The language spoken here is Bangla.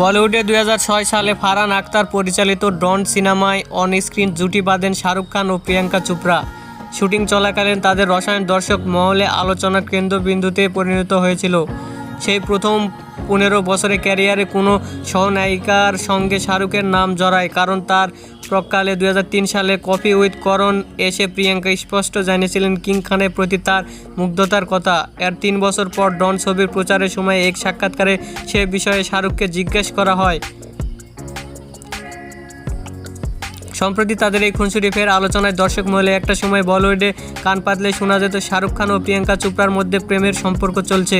বলিউডে দু হাজার ছয় সালে ফারহান আক্তার পরিচালিত ডন সিনেমায় অন স্ক্রিন জুটি বাঁধেন শাহরুখ খান ও প্রিয়াঙ্কা চোপড়া। শুটিং চলাকালীন তাদের রসায়ন দর্শক মহলে আলোচনার কেন্দ্রবিন্দুতে পরিণত হয়েছিল। সেই প্রথম পনেরো বছরের ক্যারিয়ারে কোনো সহনায়িকার সঙ্গে শাহরুখের নাম জড়ায়, কারণ তার প্রকালে দুই হাজার তিন সালে কফি উইথ করণ এসে প্রিয়াঙ্কা স্পষ্ট জানিয়েছিলেন, কিং খানের প্রতি তার মুগ্ধতার কথা। এর তিন বছর পর ডন ছবির প্রচারের সময় এক সাক্ষাৎকারে সে বিষয়ে শাহরুখকে জিজ্ঞেস করা হয়। সম্প্রতি তাদের এই খুনসুটি ফের আলোচনায় দর্শক মহলে একটা সময় বলিউডে কান পাতলে শোনা যেত শাহরুখ খান ও প্রিয়াঙ্কা চোপড়ার মধ্যে প্রেমের সম্পর্ক চলছে।